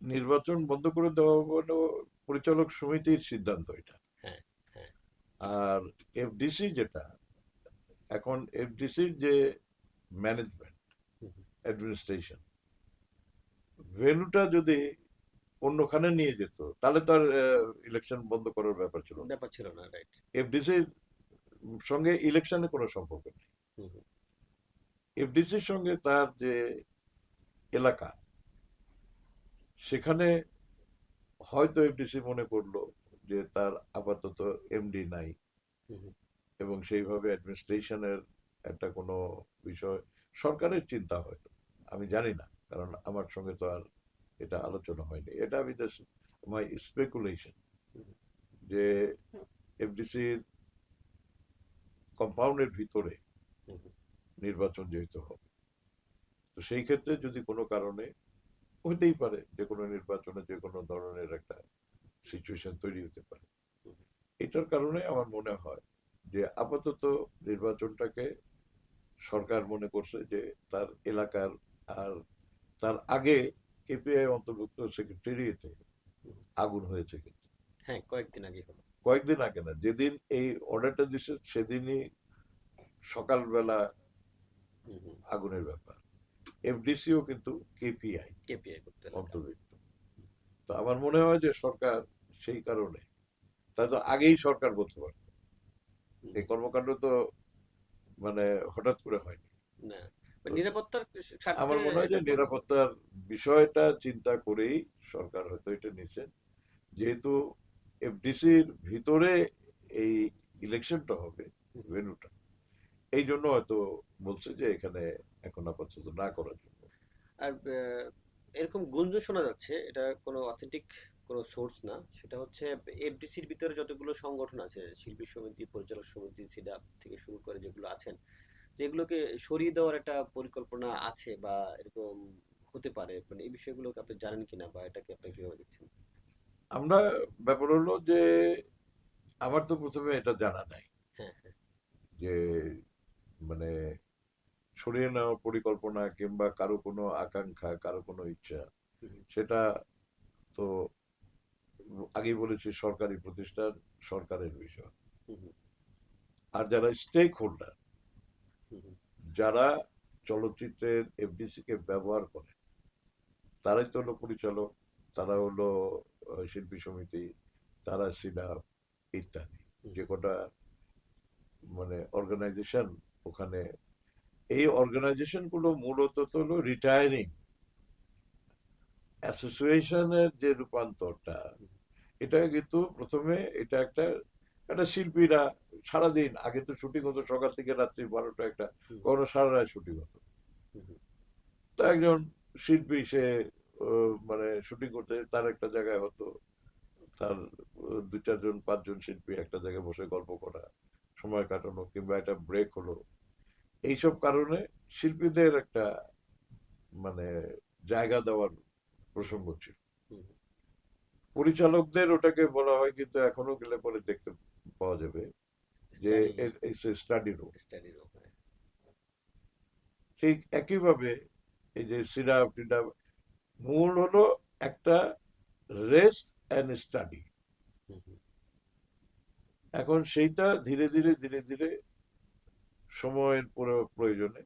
নির্বাচন বন্ধ করে দেওয়া হলো পরিচালক সমিতির সিদ্ধান্ত এটা হ্যাঁ, হ্যাঁ। আর এফডিসি যেটা এখন এফডিসির যে ম্যানেজমেন্ট। অ্যাডমিনিস্ট্রেশন ভেন্যুটা যদি অন্যখানে নিয়ে যেত তাহলে তার ইলেকশন বন্ধ করার ব্যাপার ছিল না ব্যাপার ছিল না রাইট এফডিসির সঙ্গে ইলেকশনে কোনো সম্পর্ক নেই। এফডিসির সঙ্গে তার যে এলাকা সেখানে হয়তো এফডিসি মনে করল যে তার আপাতত এমডি নাই। এবং সেইভাবে অ্যাডমিনিস্ট্রেশনের একটা কোনো বিষয় সরকারের চিন্তা হয়তো আমি জানি না কারণ আমার সঙ্গে তো আর এটা আলোচনা হয়নি এটা আমি জাস্ট মাই স্পেকুলেশন যে এফডিসির কম্পাউন্ডের ভিতরে। নির্বাচন যেহেতু হবে তো সেই ক্ষেত্রে যদি কোনো কারণে হতেই পারে যে কোনো নির্বাচনে যে কোনো ধরনের একটা সিচুয়েশন তৈরি হতে পারে। এটার কারণে আমার মনে হয় যে আপাতত নির্বাচনটাকে সরকার মনে করছে যে তার এলাকার আর তার আগে কেপিআই অন্তর্ভুক্ত সেক্রেটারিয়েটে আগুন হয়েছে কিন্তু। হ্যাঁ কয়েকদিন আগে হলো। কয়েকদিন আগে না যেদিন এই অর্ডারটা দিছে সেদিনই সকালবেলা। আগুনের ব্যাপার। এফডিসিও কিন্তু কেপিআই কেপিআই করতে অন্তর্ভুক্ত। তো আমার মনে হয় যে সরকার সেই কারণে তা তো আগেই সরকার বলতে পারত। এই কর্মকাণ্ড তো মানে হঠাৎ করে হয়নি। মানে নিরাপত্তার আমার মনে হয় যে নিরাপত্তার বিষয়টা চিন্তা করেই সরকার হয়তো এটা নিয়েছেন যেহেতু এফডিসির ভিতরে এই ইলেকশনটা হবে। ভেনুটা এই জন্য হয়তো বলছে যে এখানে এখন আপাতত না করার জন্য। আর এরকম গুঞ্জন শোনা যাচ্ছে এটা কোনো অথেন্টিক কোনো সোর্স না সেটা হচ্ছে এফডিসির ভিতরে যতগুলো সংগঠন আছে শিল্পী সমিতি পরিচালক সমিতি সিডাপ থেকে শুরু করে যেগুলো আছেন যেগুলোকে সরিয়ে দেওয়ার একটা পরিকল্পনা আছে বা এরকম হতে পারে মানে এই বিষয়গুলোকে আপনি জানেন কিনা বা এটাকে আপনি কীভাবে দেখছেন? আমরা ব্যাপার হলো যে আমার তো প্রথমে এটা জানা নাই। হ্যাঁ হ্যাঁ। যে মানে সরিয়ে নেওয়ার পরিকল্পনা কিংবা কারও কোনো আকাঙ্ক্ষা কারও কোনো ইচ্ছা সেটা তো আগে বলেছি সরকারি প্রতিষ্ঠান সরকারের বিষয়। আর যারা স্টেক হোল্ডার যারা চলচ্চিত্রের এফডিসি কে ব্যবহার করে তারাই তো হলো পরিচালক তারা হলো শিল্পী সমিতি তারা সিডাপ ইত্যাদি যে কটা মানে অর্গানাইজেশন ওখানে এই অর্গানাইজেশনগুলো মূলত হলো রিটায়ারিং অ্যাসোসিয়েশনের যে রূপান্তরটা এটা কিন্তু প্রথমে এটা একটা একটা শিল্পীরা সারাদিন আগে তো শুটিং হতো সকাল থেকে রাত্রি বারোটা একটা। কোনো সারা রাত শুটিং হতো তো একজন শিল্পী সে মানে শুটিং করতে তার একটা জায়গায় হতো তার দু চারজন পাঁচজন শিল্পী একটা জায়গায় বসে গল্প করা সময় কাটানো কিংবা একটা ব্রেক হলো এইসব কারণে শিল্পীদের একটা মানে জায়গা দেওয়ার প্রসঙ্গ ছিল। পরিচালকদের ওটাকে বলা হয় কিন্তু এখনও গেলে পরে দেখতে পাওয়া যাবে যে স্টাডি রুম হ্যাঁ। ঠিক একইভাবে এই যে সিরাপ টিরাপ মূল হলো একটা রেস্ট অ্যান্ড স্টাডি এখন সেইটা ধীরে ধীরে ধীরে ধীরে সময়ের পুরো- প্রয়োজনে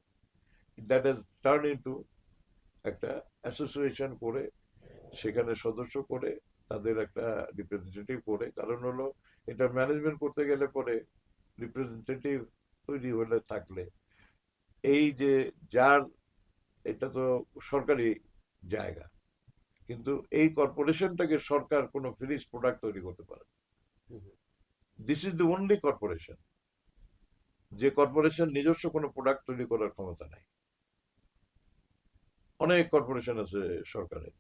দ্যাট ইজ টার্ন ইন্টু একটা অ্যাসোসিয়েশন করে সেখানে সদস্য করে তাদের একটা রিপ্রেজেন্টেটিভ করে কারণ হলো এটা ম্যানেজমেন্ট করতে গেলে পরে রিপ্রেজেন্টেটিভ তৈরি হলে থাকলে এই যে যার এটা তো সরকারি জায়গা কিন্তু এই কর্পোরেশনটাকে সরকার কোনো ফিনিশ প্রোডাক্ট তৈরি করতে পারে this is the only corporation যে কর্পোরেশন নিজস্ব কোনো প্রোডাক্ট তৈরি করার ক্ষমতা নাই। অনেক কর্পোরেশন আছে সরকারের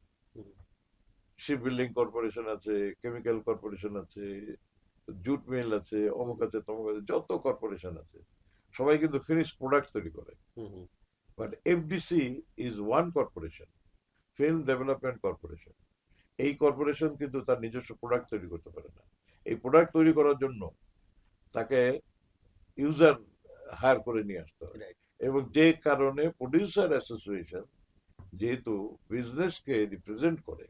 শিপ বিল্ডিং কর্পোরেশন আছে কেমিক্যাল কর্পোরেশন আছে জুট মিল আছে অমুক আছে তমুক আছে যত কর্পোরেশন আছে সবাই কিন্তু ফিনিশ প্রোডাক্ট তৈরি করে। But FDC is one corporation film development corporation এই কর্পোরেশন কিন্তু তার নিজস্ব প্রোডাক্ট তৈরি করতে পারে না। এই প্রোডাক্ট তৈরি করার জন্য তাকে ইউজার হায়ার করে নিয়ে আসতে হবে এবং যে কারণে প্রডিউসার অ্যাসোসিয়েশন যেহেতু বিজনেসকে রিপ্রেজেন্ট করে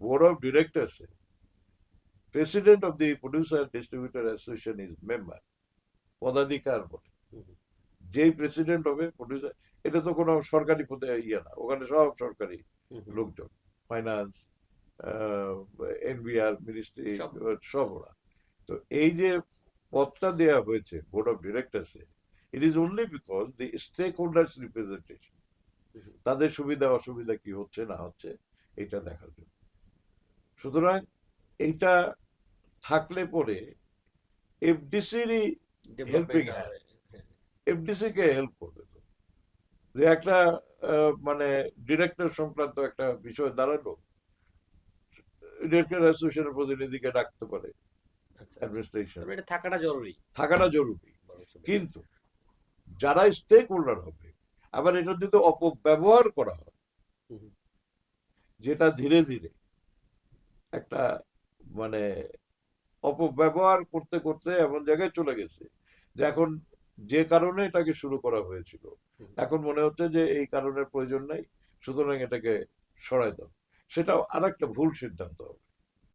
board of directors president of the producer distributor association is member পদাধিকার বলে। যেই প্রেসিডেন্ট হবে প্রডিউসার এটা তো কোনো সরকারি পদে ইয়ে না ওখানে সব সরকারি। লোকজন ফাইন্যান্স এনবিআর মিনিস্ট্রি সব। সব ওরা তো এই যে পদটা দেয়া হয়েছে board of ডিরেক্টরসে it is only because the stake holders representation তাদের সুবিধা অসুবিধা কি হচ্ছে না হচ্ছে এটা দেখার জন্য। সুতরাং এইটা থাকলে পরে এফডিসিরই। হ্যাঁ। এফডিসি কে হেল্প করবে তো। যে একটা মানে ডিরেক্টর সংক্রান্ত একটা বিষয় দাঁড়াল ডিরেক্টর অ্যাসোসিয়েশনের প্রতিনিধিকে ডাকতে পারে। আচ্ছা, আচ্ছা। অ্যাডমিনিস্ট্রেশন থাকাটা জরুরি। থাকাটা জরুরি। কিন্তু যারা স্টেক হোল্ডার হবে আবার এটা যদি অপব্যবহার করা হয়। যেটা ধীরে ধীরে একটা মানে অপব্যবহার করতে করতে এমন জায়গায় চলে গেছে যে এখন যে কারণে এটাকে শুরু করা হয়েছিল এখন মনে হচ্ছে যে এই কারণের প্রয়োজন নেই সুতরাং এটাকে সরাই দাও। সেটাও আরেকটা ভুল সিদ্ধান্ত হবে।